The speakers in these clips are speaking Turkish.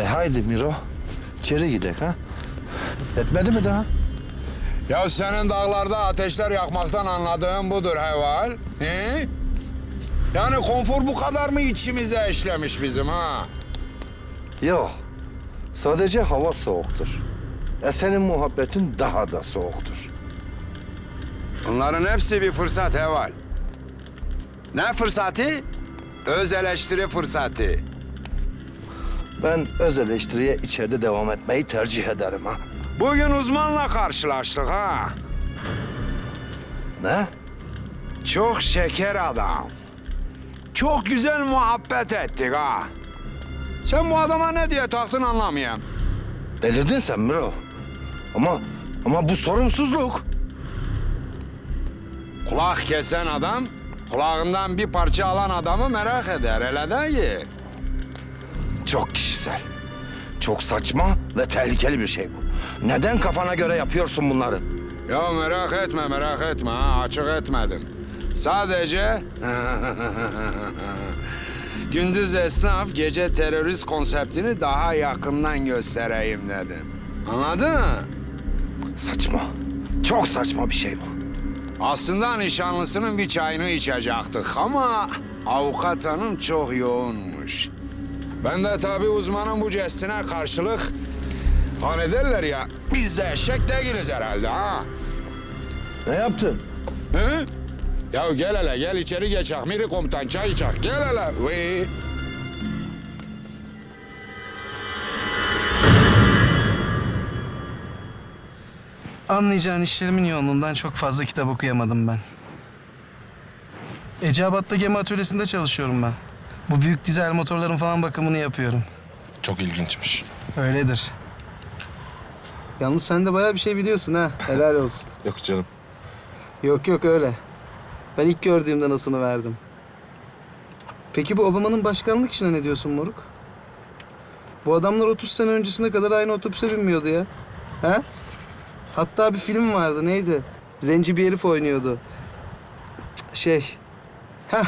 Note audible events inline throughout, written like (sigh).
De haydi Miro. İçeri gidelim ha. Etmedi mi daha? Ya senin dağlarda ateşler yakmaktan anladığın budur Heval. He? Yani konfor bu kadar mı içimize işlemiş bizim ha? Yok. Sadece hava soğuktur. E senin muhabbetin daha da soğuktur. Bunların hepsi bir fırsat Heval. Ne fırsatı? Öz eleştiri fırsatı. Ben öz eleştiriye içeride devam etmeyi tercih ederim ha. Bugün uzmanla karşılaştık ha. Ne? Çok şeker adam. Çok güzel muhabbet ettik ha. Sen bu adama ne diye taktın anlamayan. Delirdin sen Miro. Ama ama bu sorumsuzluk. Kulak kesen adam, kulağından bir parça alan adamı merak eder, öyle değil. Çok kişisel. Çok saçma ve tehlikeli bir şey bu. Neden kafana göre yapıyorsun bunları? Ya merak etme, merak etme ha, açık etmedim. Sadece... (laughs) Gündüz esnaf, gece terörist konseptini daha yakından göstereyim dedim. Anladın mı? Saçma. Çok saçma bir şey bu. Aslında nişanlısının bir çayını içecektik ama avukat hanım çok yoğunmuş. Ben de tabii uzmanın bu jestine karşılık hani derler ya biz de eşek değiliz herhalde ha. Ne yaptın? Hı? Ya gel hele gel içeri geç Ahmiri komutan çay içek gel hele. Vıy. Anlayacağın işlerimin yoğunluğundan çok fazla kitap okuyamadım ben. Eceabat'ta gemi atölyesinde çalışıyorum ben. Bu büyük dizel motorların falan bakımını yapıyorum. Çok ilginçmiş. Öyledir. Yalnız sen de bayağı bir şey biliyorsun ha. Helal (laughs) olsun. Yok canım. Yok yok öyle. Ben ilk gördüğümde nasılını verdim. Peki bu Obama'nın başkanlık işine ne diyorsun moruk? Bu adamlar 30 sene öncesine kadar aynı otobüse binmiyordu ya. Ha? Hatta bir film vardı neydi? Zenci bir herif oynuyordu. Şey. Ha.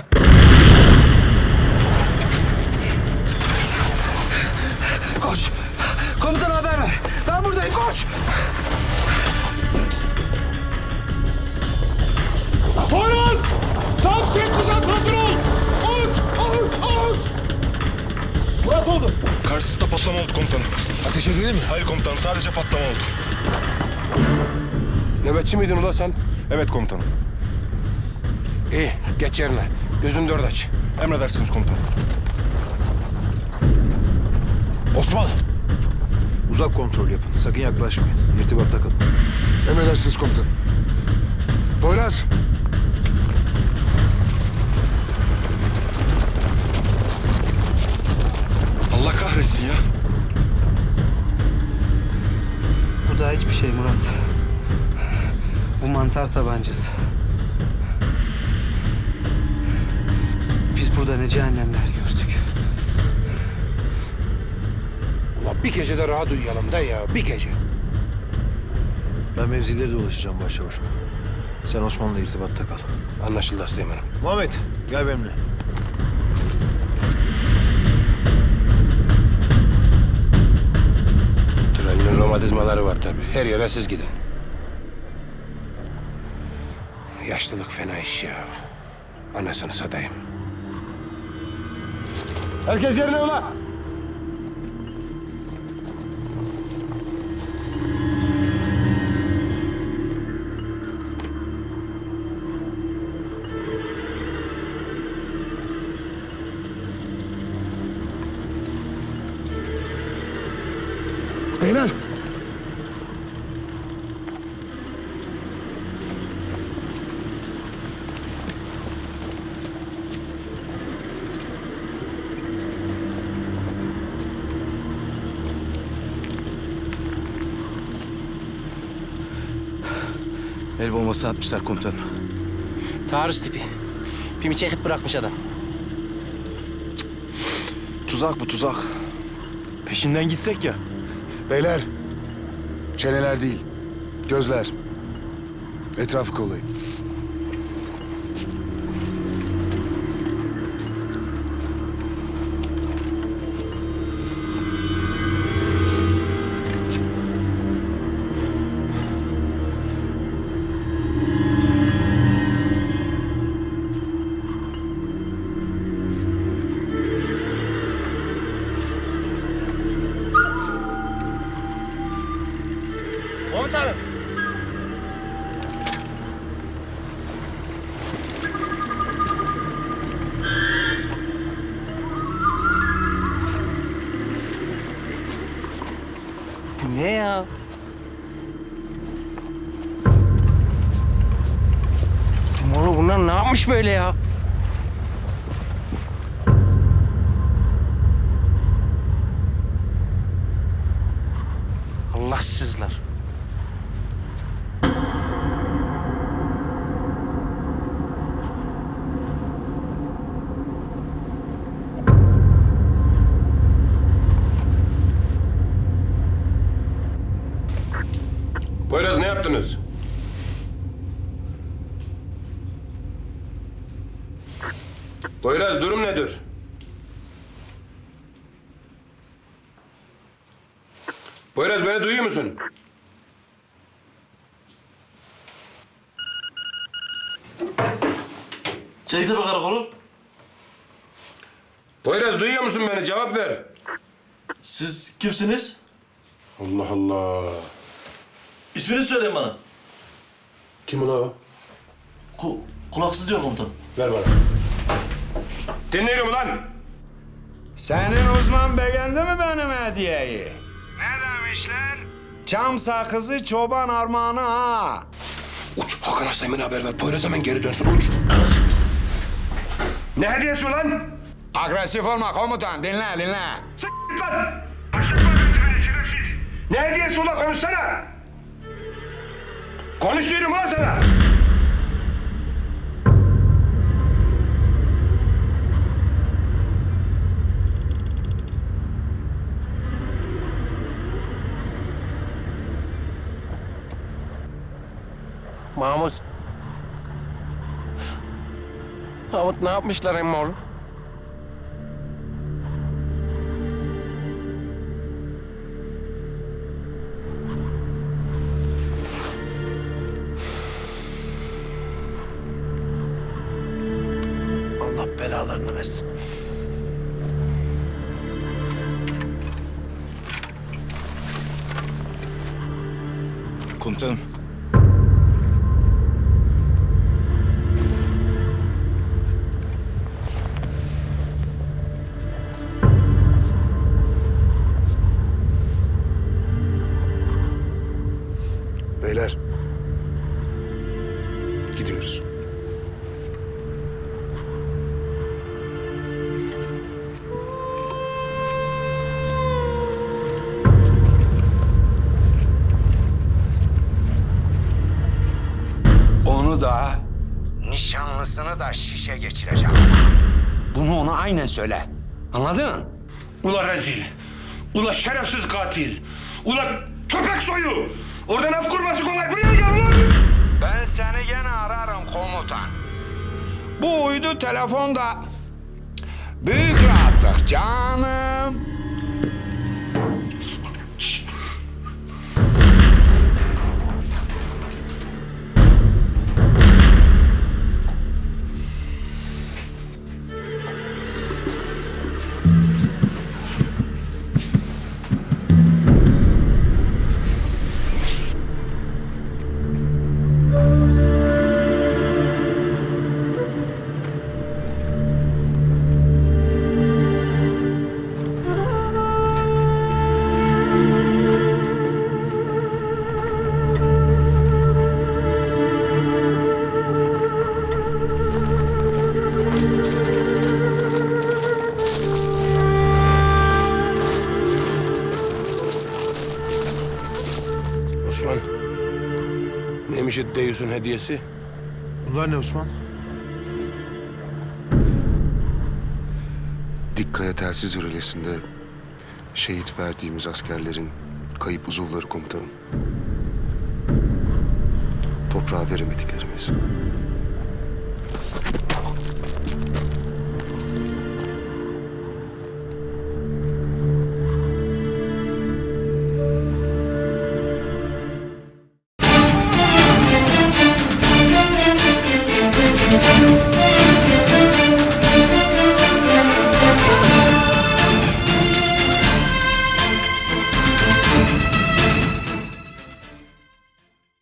Edildi mi? Hayır komutanım sadece patlama oldu. Nöbetçi miydin ula sen? Evet komutanım. İyi, geç yerine. Gözün dört aç. Emredersiniz komutanım. Osman! Uzak kontrol yapın. Sakın yaklaşmayın. İrtibatta kalın. Emredersiniz komutanım. Poyraz! Mantar tabancası. Biz burada ne cehennemler gördük. Ulan bir gece de rahat uyuyalım da ya, bir gece. Ben mevzileri dolaşacağım başçavuş. Sen Osman'la irtibatta kal. Anlaşıldı Asteğmen'im. Muhammed gel benimle. Trenin romatizmaları var tabii. Her yere siz gidin. Yaşlılık fena iş ya. Anasını satayım. Herkes yerine ulan! Beyler! El bombası atmışlar komutanım. Taarruz tipi. Pimi çekip bırakmış adam. Tuzak bu tuzak. Peşinden gitsek ya. Beyler, çeneler değil, gözler. Etrafı kollayın. Yapmış böyle ya? Allahsızlar. Poyraz ne yaptınız? Poyraz durum nedir? Poyraz beni duyuyor musun? Çeliktepe karakolu. Poyraz duyuyor musun beni? Cevap ver. Siz kimsiniz? Allah Allah. İsmini söyleyin bana. Kim ula o? Ku kulaksız diyor komutan. Ver bana. Dinliyorum ulan. Senin uzman beğendi mi benim hediyeyi? Ne demişler? Çam sakızı çoban armağanı ha. Uç. Hakan Aslı'ya haber ver. Poyraz hemen geri dönsün. Uç. Ne hediyesi ulan? Agresif olma komutan dinle dinle. S- lan! Ne hediyesi ulan konuşsana! Konuş diyorum ulan sana! Mahmut ne yapmışlar emmi oğlum? Allah belalarını versin. Komutanım. Beyler. Gidiyoruz. Onu da nişanlısını da şişe geçireceğim. Bunu ona aynen söyle. Anladın? Ula rezil! Ula şerefsiz katil! Ula köpek soyu! Oradan af kurması kolay. Buraya gel ulan! Ben seni gene ararım komutan. Bu uydu telefonda büyük rahatlık canım. Deyyus'un hediyesi? Bunlar ne Osman? Dikkaya telsiz rölesinde şehit verdiğimiz askerlerin kayıp uzuvları komutanım. Toprağa veremediklerimiz.